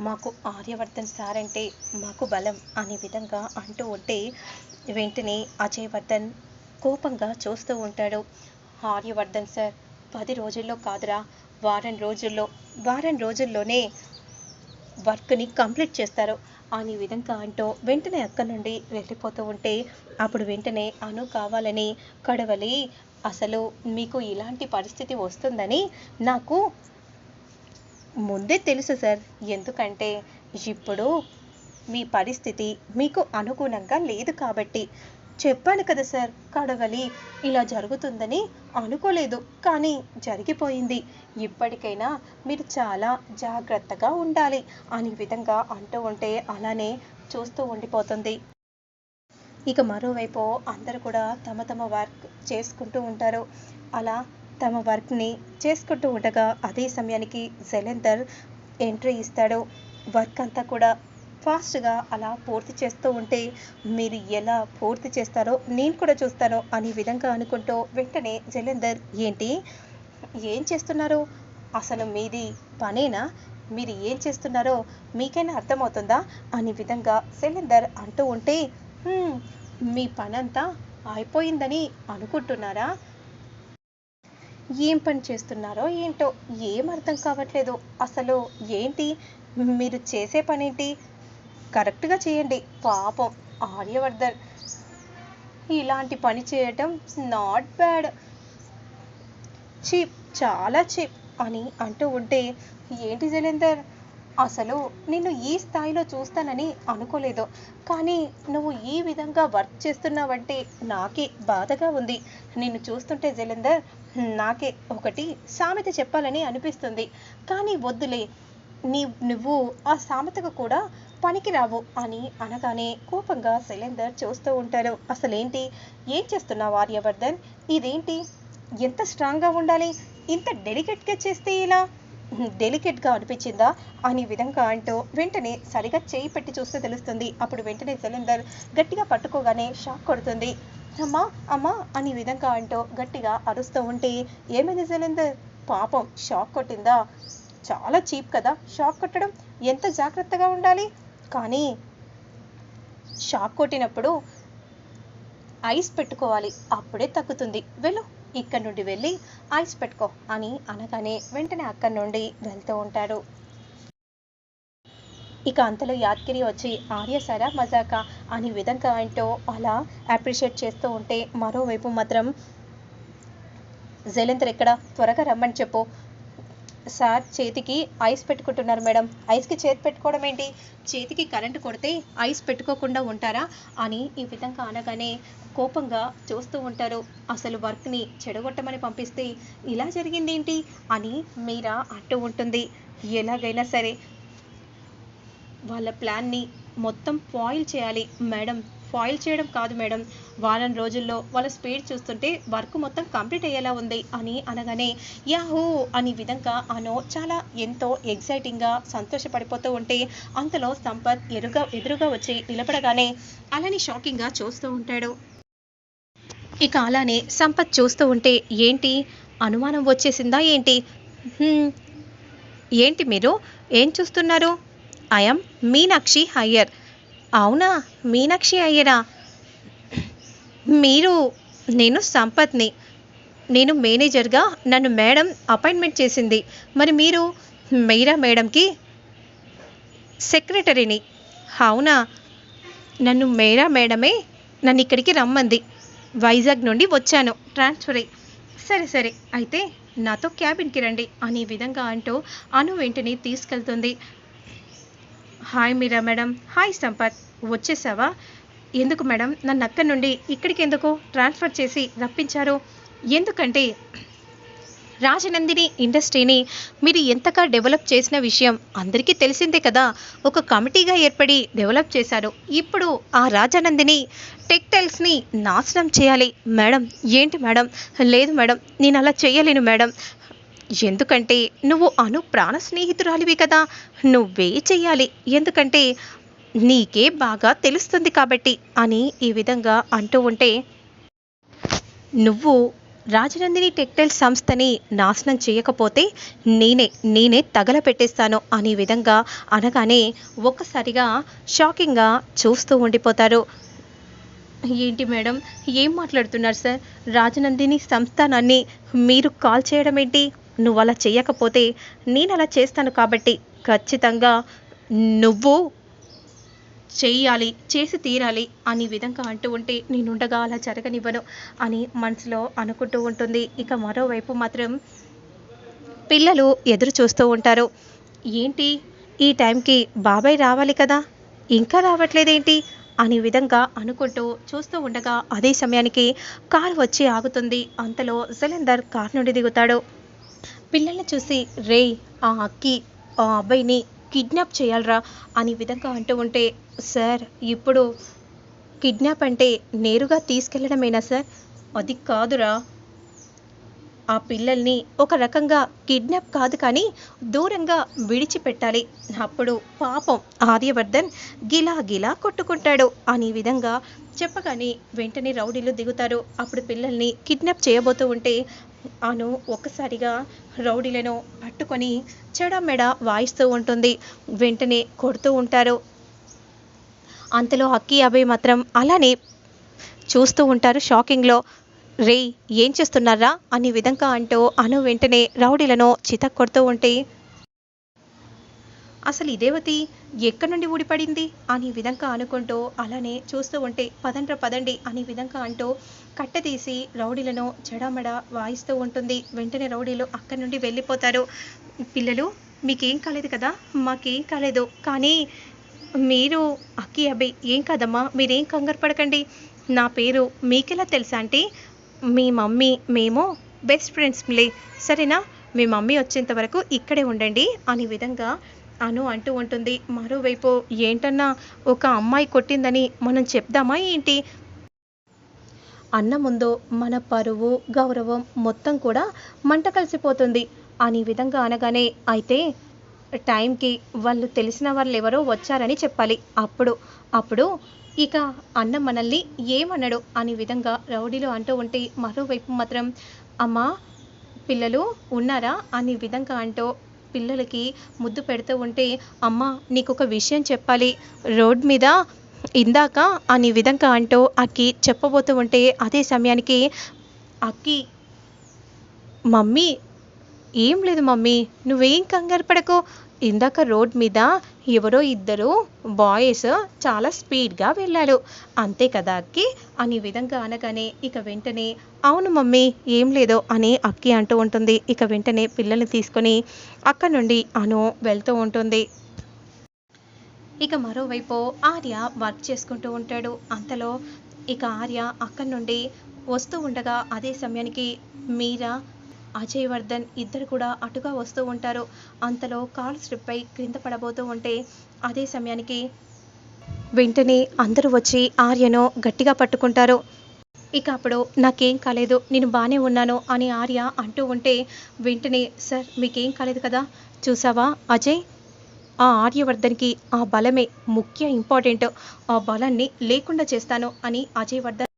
మాకు ఆర్యవర్ధన్ సార్ అంటే మాకు బలం అనే విధంగా అంటూ ఉంటే వెంటనే అజయవర్ధన్ కోపంగా చూస్తూ ఉంటాడు. ఆర్యవర్ధన్ సార్ పది రోజుల్లో కాదురా వారం రోజుల్లో వారం రోజుల్లోనే వర్క్ని కంప్లీట్ చేస్తారు అనే విధంగా అంటూ వెంటనే అక్కడి నుండి వెళ్ళిపోతూ ఉంటే అప్పుడు వెంటనే అను కావాలని కడవలి అసలు మీకు ఇలాంటి పరిస్థితి వస్తుందని నాకు ముందే తెలుసు సార్. ఎందుకంటే ఇప్పుడు మీ పరిస్థితి మీకు అనుగుణంగా లేదు కాబట్టి. చెప్పాను కదా సార్ కడవలి ఇలా జరుగుతుందని అనుకోలేదు. కానీ జరిగిపోయింది. ఇప్పటికైనా మీరు చాలా జాగ్రత్తగా ఉండాలి అనే విధంగా అంటూ ఉంటే అలానే చూస్తూ ఉండిపోతుంది. ఇక మరోవైపు అందరూ కూడా తమ తమ వర్క్ చేసుకుంటూ ఉంటారు. అలా తమ వర్క్ని చేసుకుంటూ ఉండగా అదే సమయానికి జలంధర్ ఎంట్రీ ఇస్తాడు. వర్క్ అంతా కూడా ఫాస్ట్గా అలా పూర్తి చేస్తూ ఉంటే మీరు ఎలా పూర్తి చేస్తారో నేను కూడా చూస్తాను అనే విధంగా అనుకుంటూ వెంటనే జలంధర్ ఏంటి? ఏం చేస్తున్నారు? అసలు మీది పనేనా? మీరు ఏం చేస్తున్నారో మీకైనా అర్థమవుతుందా? అనే విధంగా సిలిండర్ అంటూ ఉంటే మీ పనంతా అయిపోయిందని అనుకుంటున్నారా? ఏం పని చేస్తున్నారో ఏంటో ఏం అర్థం కావట్లేదు. అసలు ఏంటి? మీరు చేసే పనేంటి? కరెక్ట్గా చేయండి. పాపం ఆర్యవర్ధన్. ఇలాంటి పని చేయటం నాట్ బ్యాడ్. చీప్ చాలా చీప్ అని అంటూ ఉంటే ఏంటి జలేందర్? అసలు నిన్ను ఈ స్థాయిలో చూస్తానని అనుకోలేదు. కానీ నువ్వు ఈ విధంగా వర్క్ చేస్తున్నావంటే నాకే బాధగా ఉంది. నిన్ను చూస్తుంటే జలేందర్ నాకే ఒకటి సామెత చెప్పాలని అనిపిస్తుంది. కానీ వద్దులే నీ నువ్వు ఆ సామెతకు కూడా పనికిరావు అని అనగానే కోపంగా శైలేందర్ చూస్తూ ఉంటారు అసలేంటి? ఏం చేస్తున్నావు ఆర్యవర్ధన్? ఇదేంటి? ఎంత స్ట్రాంగ్గా ఉండాలి? ఇంత డెలికేట్గా చేస్తే ఇలా డెలికేట్గా అనిపించిందా? అనే విధంగా అంటూ వెంటనే సరిగా చేయి పెట్టి చూస్తే తెలుస్తుంది. అప్పుడు వెంటనే సిలిండర్ గట్టిగా పట్టుకోగానే షాక్ కొడుతుంది. అమ్మా అమ్మా అనే విధంగా అంటూ గట్టిగా అరుస్తూ ఉంటే ఏమైంది సిలిండర్ పాపం షాక్ కొట్టిందా? చాలా చీప్ కదా షాక్ కొట్టడం ఎంత జాగ్రత్తగా ఉండాలి? కానీ షాక్ కొట్టినప్పుడు ఐస్ పెట్టుకోవాలి అప్పుడే తగ్గుతుంది. వెళ్ళు ఇక్కడ నుండి వెళ్ళి ఐస్ పెట్టుకో అని అనగానే వెంటనే అక్కడి నుండి వెళ్తూ ఉంటాడు. ఇక అంతలో యాద్గిరి వచ్చి ఆర్య సరా మజాకా అనే విధంగా ఏంటో అలా అప్రిషియేట్ చేస్తూ ఉంటే మరోవైపు మాత్రం జలేందర్ ఎక్కడ త్వరగా రమ్మని చెప్పు. సార్ చేతికి ఐస్ పెట్టుకుంటున్నారు మేడం. ఐస్కి చేతి పెట్టుకోవడం ఏంటి? చేతికి కరెంటు కొడితే ఐస్ పెట్టుకోకుండా ఉంటారా అని ఈ విధంగా అనగానే కోపంగా చూస్తూ ఉంటారు. అసలు వర్క్ని చెడగొట్టమని పంపిస్తే ఇలా జరిగింది ఏంటి అని మీరా అంటూ ఉంటుంది. ఎలాగైనా సరే వాళ్ళ ప్లాన్ని మొత్తం ఫాయిల్ చేయాలి. మేడం ఫాయిల్ చేయడం కాదు మేడం. వారం రోజుల్లో వాళ్ళ స్పీడ్ చూస్తుంటే వర్క్ మొత్తం కంప్లీట్ అయ్యేలా ఉంది అని అనగానే యాహూ! అనే విధంగా అనో చాలా ఎంతో ఎగ్జైటింగ్గా సంతోషపడిపోతూ ఉంటే అంతలో సంపత్ ఎదురుగా ఎదురుగా వచ్చి నిలబడగానే అలానే షాకింగ్గా చూస్తూ ఉంటాడు. ఇక అలానే సంపత్ చూస్తూ ఉంటే ఏంటి? అనుమానం వచ్చేసిందా ఏంటి? ఏంటి మీరు? ఏం చూస్తున్నారు? ఐఎమ్ మీనాక్షి అయ్యర్ అవునా? మీనాక్షి అయ్యరా మీరు నేను సంపత్ని. నేను మేనేజర్గా నన్ను మేడం అపాయింట్మెంట్ చేసింది. మరి మీరు మీరా మేడంకి? సెక్రటరీని. అవునా? నన్ను మేరా మేడమే నన్ను ఇక్కడికి రమ్మంది. వైజాగ్ నుండి వచ్చాను. ట్రాన్స్ఫర్ అయ్యి. సరే సరే. అయితే నాతో క్యాబిన్కి రండి. అనే విధంగా అంటూ అను వెంటనే తీసుకెళ్తుంది. Hi Meera madam. Hi Sampath. వచ్చేసావా? ఎందుకు మేడం? నన్ను అక్కడి నుండి ఇక్కడికి ఎందుకు ట్రాన్స్ఫర్ చేసి రప్పించారు? ఎందుకంటే రాజనందిని ఇండస్ట్రీని మీరు ఎంతగా డెవలప్ చేసిన విషయం అందరికీ తెలిసిందే కదా. ఒక కమిటీగా ఏర్పడి డెవలప్ చేశారు. ఇప్పుడు ఆ రాజనందిని టెక్టైల్స్ని నాశనం చేయాలి. మేడం ఏంటి మేడం? లేదు మేడం నేను అలా చేయలేను మేడం. ఎందుకంటే నువ్వు అను ప్రాణ స్నేహితురాలివి కదా. నువ్వే చెయ్యాలి. ఎందుకంటే నీకే బాగా తెలుస్తుంది కాబట్టి అని ఈ విధంగా అంటూ ఉంటే నువ్వు రాజనందిని టెక్టైల్ సంస్థని నాశనం చేయకపోతే నేనే నేనే తగలపెట్టేస్తాను అనే విధంగా అనగానే ఒక్కసారిగా షాకింగ్గా చూస్తూ ఉండిపోతారు. ఏంటి మేడం? ఏం మాట్లాడుతున్నారు సార్? రాజనందిని సంస్థానాన్ని మీరు కాల్ చేయడం ఏంటి నువ్వు అలా చేయకపోతే నేను అలా చేస్తాను కాబట్టి ఖచ్చితంగా నువ్వు చేయాలి చేసి తీరాలి అనే విధంగా అంటూ ఉంటే నేనుండగా అలా జరగనివ్వను అని మనసులో అనుకుంటూ ఉంటుంది. ఇక మరోవైపు మాత్రం పిల్లలు ఎదురు చూస్తూ ఉంటారు. ఏంటి? ఈ టైంకి బాబాయ్ రావాలి కదా? ఇంకా రావట్లేదేంటి? అనే విధంగా అనుకుంటూ చూస్తూ ఉండగా అదే సమయానికి కారు వచ్చి ఆగుతుంది. అంతలో సిలిండర్ కారు నుండి దిగుతాడు. పిల్లల్ని చూసి రే ఆ అక్కి ఆ అబ్బాయిని కిడ్నాప్ చేయాలరా అనే విధంగా అంటూ ఉంటే సార్ ఇప్పుడు కిడ్నాప్ అంటే నేరుగా తీసుకెళ్ళడమేనా సార్? అది కాదురా. ఆ పిల్లల్ని ఒక రకంగా కిడ్నాప్ కాదు కానీ దూరంగా విడిచిపెట్టాలి. అప్పుడు పాపం ఆర్యవర్ధన్ గిలా గిలా కొట్టుకుంటాడు అనే విధంగా చెప్పగానే వెంటనే రౌడీలు దిగుతారు. అప్పుడు పిల్లల్ని కిడ్నాప్ చేయబోతూ ఉంటే అను ఒక్కసారిగా రౌడీలను పట్టుకొని చెడమెడ వాయిస్తూ ఉంటుంది. వెంటనే కొడుతూ ఉంటారు. అంతలో అక్కి అభయ్ మాత్రం అలానే చూస్తూ ఉంటారు షాకింగ్లో. రే ఏం చేస్తున్నారా? అనే విధంగా అంటూ అను వెంటనే రౌడీలను చితక్ కొడుతూ ఉంటే అసలు ఇదేవతి ఎక్కడి నుండి ఊడిపడింది అనే విధంగా అనుకుంటూ అలానే చూస్తూ ఉంటే పదండ్ర పదండి అనే విధంగా అంటూ కట్టతీసి రౌడీలను చెడమడ వాయిస్తూ ఉంటుంది. వెంటనే రౌడీలు అక్కడి నుండి వెళ్ళిపోతారు. పిల్లలు మీకేం కాలేదు కదా? మాకేం కాలేదు. కానీ మీరు అక్కి అబ్బాయి ఏం కాదమ్మా? మీరేం కంగారు పడకండి. నా పేరు మీకెలా తెలుసా అంటే మీ మమ్మీ మేము బెస్ట్ ఫ్రెండ్స్లే. సరేనా? మీ మమ్మీ వచ్చేంత వరకు ఇక్కడే ఉండండి అనే విధంగా అను అంటూ ఉంటుంది. మరోవైపు ఏంటన్నా ఒక అమ్మాయి కొట్టిందని మనం చెప్దామా ఏంటి? అన్న ముందు మన పరువు గౌరవం మొత్తం కూడా మంట కలిసిపోతుంది. అనే విధంగా అనగానే అయితే టైంకి వాళ్ళు తెలిసిన వాళ్ళు ఎవరో వచ్చారని చెప్పాలి. అప్పుడు అప్పుడు ఇక అన్న మనల్ని ఏమనడు అనే విధంగా రౌడీలు అంటూ ఉంటే మరోవైపు మాత్రం అమ్మా పిల్లలు ఉన్నారా? అనే విధంగా అంటూ పిల్లలకి ముద్దు పెడుతూ ఉంటే అమ్మ నీకు ఒక విషయం చెప్పాలి. రోడ్ మీద ఇందాక అని విధంగా అంటూ అక్కి చెప్పబోతూ ఉంటే అదే సమయానికి అక్కి మమ్మీ ఏం లేదు మమ్మీ నువ్వేం కంగారు పడకు. ఇందాక రోడ్ మీద ఎవరో ఇద్దరు బాయ్స్ చాలా స్పీడ్గా వెళ్ళారు. అంతే కదా అక్కి? అనే విధంగా అనగానే ఇక వెంటనే అవును మమ్మీ ఏం లేదు అని అక్కి అంటూ ఉంటుంది. ఇక వెంటనే పిల్లల్ని తీసుకొని అక్కడ నుండి అను వెళ్తూ ఉంటుంది. ఇక మరోవైపు ఆర్య వర్క్ చేసుకుంటూ ఉంటాడు. అంతలో ఇక ఆర్య అక్కడి నుండి వస్తూ ఉండగా అదే సమయానికి మీరా అజయ్ వర్ధన్ ఇద్దరు కూడా అటుగా వస్తూ ఉంటారు. అంతలో కాల్ స్లిప్ అయి క్రింద పడబోతూ ఉంటే అదే సమయానికి వెంటనే అందరూ వచ్చి ఆర్యను గట్టిగా పట్టుకుంటారు. ఇక అప్పుడు నాకేం కాలేదు నేను బాగానే ఉన్నాను అని ఆర్య అంటూ ఉంటే వెంటనే సార్ మీకేం కాలేదు కదా? చూసావా అజయ్? ఆ ఆర్యవర్ధన్కి ఆ బలమే ముఖ్య ఇంపార్టెంట్. ఆ బలాన్ని లేకుండా చేస్తాను అని అజయ్ వర్ధన్